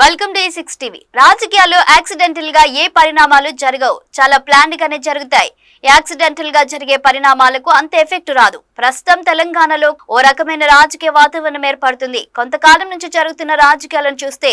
Welcome to six TV. రాజకీయాల్లో యాక్సిడెంటల్గా ఏ పరిణామాలు జరగవు. చాలా ప్లాన్డ్ గానే జరుగుతాయి యాక్సిడెంటల్గా జరిగే పరిణామాలకు అంత ఎఫెక్ట్ రాదు. ప్రస్తుతం తెలంగాణలో ఓ రకమైన రాజకీయ వాతావరణం ఏర్పడుతుంది. కొంతకాలం నుంచి జరుగుతున్న రాజకీయాలను చూస్తే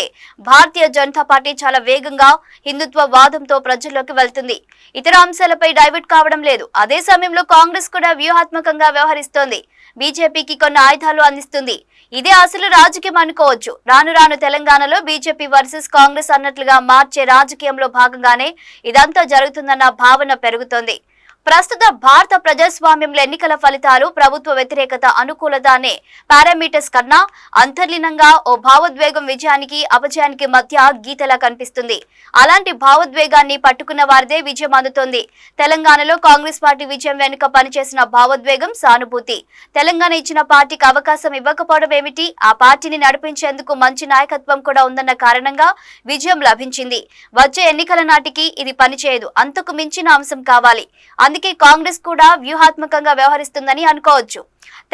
భారతీయ జనతా పార్టీ చాలా వేగంగా హిందుత్వ వాదంతో ప్రజల్లోకి వెళ్తుంది. ఇతర అంశాలపై డైవర్ట్ కావడం లేదు. అదే సమయంలో కాంగ్రెస్ కూడా వ్యూహాత్మకంగా వ్యవహరిస్తోంది. బీజేపీకి కొన్ని ఆయుధాలు అందిస్తుంది. ఇదే అసలు రాజకీయం అనుకోవచ్చు. రాను రాను తెలంగాణలో బీజేపీ వర్సెస్ కాంగ్రెస్ అన్నట్లుగా మార్చే రాజకీయంలో భాగంగానే ఇదంతా జరుగుతుందన్న భావన పెరుగుతోంది. ప్రస్తుత భారత ప్రజాస్వామ్యంలో ఎన్నికల ఫలితాలు ప్రభుత్వ వ్యతిరేకత అనుకూలత అనే పారామీటర్స్ కన్నా అంతర్లీనంగా ఓ భావోద్వేగం విజయానికి అపజయానికి మధ్య గీతలా కనిపిస్తుంది. అలాంటి భావోద్వేగాన్ని పట్టుకున్న వారిదే విజయం అందుతోంది. తెలంగాణలో కాంగ్రెస్ పార్టీ విజయం వెనుక పనిచేసిన భావోద్వేగం సానుభూతి. తెలంగాణ ఇచ్చిన పార్టీకి అవకాశం ఇవ్వకపోవడం ఏమిటి? ఆ పార్టీని నడిపించేందుకు మంచి నాయకత్వం కూడా ఉందన్న కారణంగా విజయం లభించింది. వచ్చే ఎన్నికల నాటికి ఇది పనిచేయదు. అంతకు మించిన అంశం కావాలి. అందుకే కాంగ్రెస్ కూడా వ్యూహాత్మకంగా వ్యవహరిస్తుందని అనుకోవచ్చు.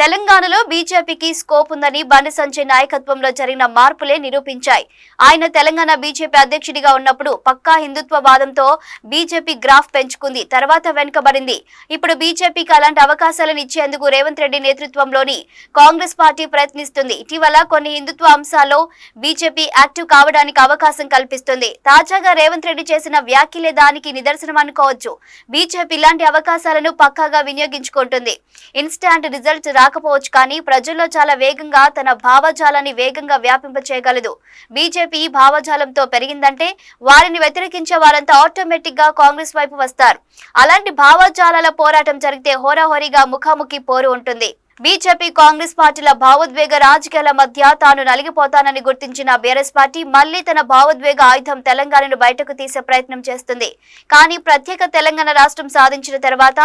తెలంగాణలో బీజేపీకి స్కోప్ ఉందని బండి సంజయ్ నాయకత్వంలో జరిగిన మార్పులే నిరూపించాయి. ఆయన తెలంగాణ బీజేపీ అధ్యక్షుడిగా ఉన్నప్పుడు పక్కా హిందుత్వ వాదంతో బీజేపీ గ్రాఫ్ పెంచుకుంది తర్వాత వెనుకబడింది. ఇప్పుడు బీజేపీకి అలాంటి అవకాశాలను ఇచ్చేందుకు రేవంత్ రెడ్డి నేతృత్వంలోని కాంగ్రెస్ పార్టీ ప్రయత్నిస్తుంది. ఇటీవల కొన్ని హిందుత్వ అంశాల్లో బీజేపీ యాక్టివ్ కావడానికి అవకాశం కల్పిస్తుంది. తాజాగా రేవంత్ రెడ్డి చేసిన వ్యాఖ్యలే దానికి నిదర్శనం అనుకోవచ్చు. బీజేపీ ఇలాంటి అవకాశాలను పక్కాగా వినియోగించుకుంటుంది. ఇన్స్టాంట్ రిజల్ట్ రిజల్ట్స్ రాకపోవచ్చు కానీ ప్రజల్లో చాలా వేగంగా తన భావజాలాన్ని వేగంగా వ్యాపింప చేయగలదు బీజేపీ భావజాలంతో పెరిగిందంటే వారిని వ్యతిరేకించే వారంతా ఆటోమేటిక్గా కాంగ్రెస్ వైపు వస్తారు. అలాంటి భావజాలాల పోరాటం జరిగితే హోరాహోరీగా ముఖాముఖి పోరు ఉంటుంది. బీజేపీ కాంగ్రెస్ పార్టీల భావోద్వేగ రాజకీయాల మధ్య తాను నలిగిపోతానని గుర్తించిన బీఆర్ఎస్ పార్టీ మళ్ళీ తన భావోద్వేగ ఆయుధం తెలంగాణను బయటకు తీసే ప్రయత్నం చేస్తుంది. కానీ ప్రత్యేక తెలంగాణ రాష్ట్రం సాధించిన తర్వాత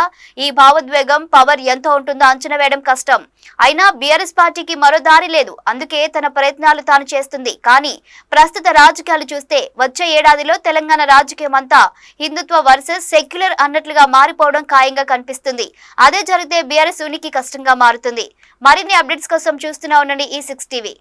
ఈ భావోద్వేగం పవర్ ఎంత ఉంటుందో అంచనా వేయడం కష్టం. అయినా బీఆర్ఎస్ పార్టీకి మరో దారి లేదు. అందుకే తన ప్రయత్నాలు తాను చేస్తుంది. కానీ ప్రస్తుత రాజకీయాలు చూస్తే వచ్చే ఏడాదిలో తెలంగాణ రాజకీయం అంతా హిందుత్వ వర్సెస్ సెక్యులర్ అన్నట్లుగా మారిపోవడం ఖాయంగా కనిపిస్తుంది. అదే జరిగితే బీఆర్ఎస్ ఉనికి కష్టంగా మారుతుంది. మరిన్ని అప్డేట్స్ కోసం చూస్తూనే ఉండండి ఈ సిక్స్ టీవీ.